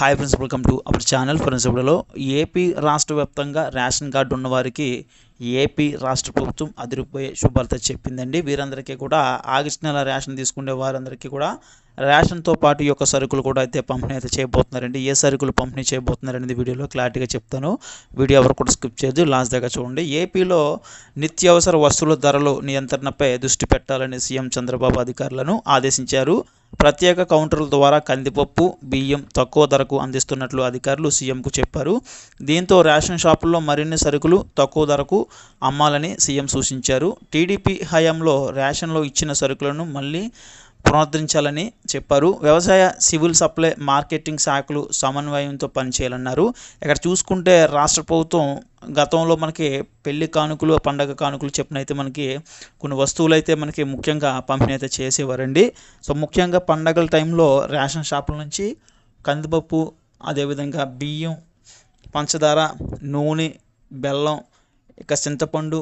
Hi friends welcome to అప్పుడు channel friends ఇప్పుడులో AP రాష్ట్ర వ్యాప్తంగా రేషన్ కార్డు ఉన్న వారికి ఏపీ రాష్ట్ర ప్రభుత్వం అదిరిపోయే శుభార్త చెప్పిందండి. వీరందరికీ కూడా ఆగస్టు నెల రేషన్ తీసుకునే వారందరికీ కూడా రేషన్తో పాటు ఈ యొక్క సరుకులు కూడా అయితే పంపిణీ అయితే చేయబోతున్నారండి. ఏ సరుకులు పంపిణీ చేయబోతున్నారనేది వీడియోలో క్లారిటీగా చెప్తాను. వీడియో ఎవరు కూడా స్కిప్ చేయదు లాస్ట్ దాకా చూడండి. ఏపీలో నిత్యావసర వస్తువుల ధరలు నియంత్రణపై దృష్టి పెట్టాలని సీఎం చంద్రబాబు అధికారులను ఆదేశించారు. ప్రత్యేక కౌంటర్ల ద్వారా కందిపప్పు బియ్యం తక్కువ ధరకు అందిస్తున్నట్లు అధికారులు సీఎంకు చెప్పారు. దీంతో రేషన్ షాపుల్లో మరిన్ని సరుకులు తక్కువ ధరకు అమ్మాలని సీఎం సూచించారు. టీడీపీ హయాంలో రేషన్లో ఇచ్చిన సరుకులను మళ్ళీ పునరుద్ధరించాలని చెప్పారు. వ్యవసాయ సివిల్ సప్లై మార్కెటింగ్ శాఖలు సమన్వయంతో పనిచేయాలన్నారు. ఇక్కడ చూసుకుంటే రాష్ట్ర ప్రభుత్వం గతంలో మనకి పెళ్ళి కానుకలు పండగ కానుకలు చెప్పినైతే మనకి కొన్ని వస్తువులు అయితే మనకి ముఖ్యంగా పంపిణీ అయితే చేసేవారండి. సో ముఖ్యంగా పండగల టైంలో రేషన్ షాపుల నుంచి కందిపప్పు అదేవిధంగా బియ్యం పంచదార నూనె బెల్లం ఇక చింతపండు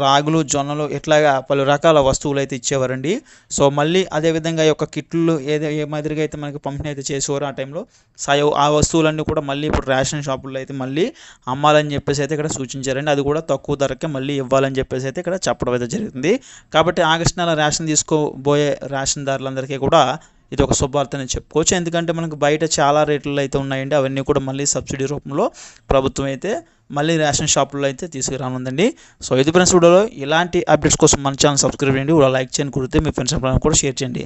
రాగులు జొన్నలు ఇట్లాగా పలు రకాల వస్తువులు అయితే ఇచ్చేవారండి. సో మళ్ళీ అదేవిధంగా యొక్క కిట్లు ఏదో ఏ మాదిరిగా అయితే మనకి పంపిణీ అయితే చేసేవారు ఆ టైంలో సాయో ఆ వస్తువులన్నీ కూడా మళ్ళీ ఇప్పుడు రేషన్ షాపుల్లో అయితే మళ్ళీ అమ్మాలని చెప్పేసి అయితే ఇక్కడ సూచించారండి. అది కూడా తక్కువ ధరకే మళ్ళీ ఇవ్వాలని చెప్పేసి అయితే ఇక్కడ చెప్పడం అయితే జరిగింది. కాబట్టి ఆగస్టు నెల రేషన్ తీసుకోబోయే రేషన్ దారులందరికీ కూడా ఇది ఒక శుభార్తనే చెప్పుకోవచ్చు. ఎందుకంటే మనకు బయట చాలా రేట్లు అయితే ఉన్నాయండి. అవన్నీ కూడా మళ్ళీ సబ్సిడీ రూపంలో ప్రభుత్వం అయితే మళ్ళీ రేషన్ షాపుల్లో అయితే తీసుకురానుందండి. సో ఇది ఫ్రెండ్స్ వీడియోలో ఇలాంటి అప్డేట్స్ కోసం మన ఛానల్ సబ్స్క్రైబ్ చేయండి. కూడా లైక్ చేయండి. కుడితే మీ ఫ్రెండ్స్ కూడా షేర్ చేయండి.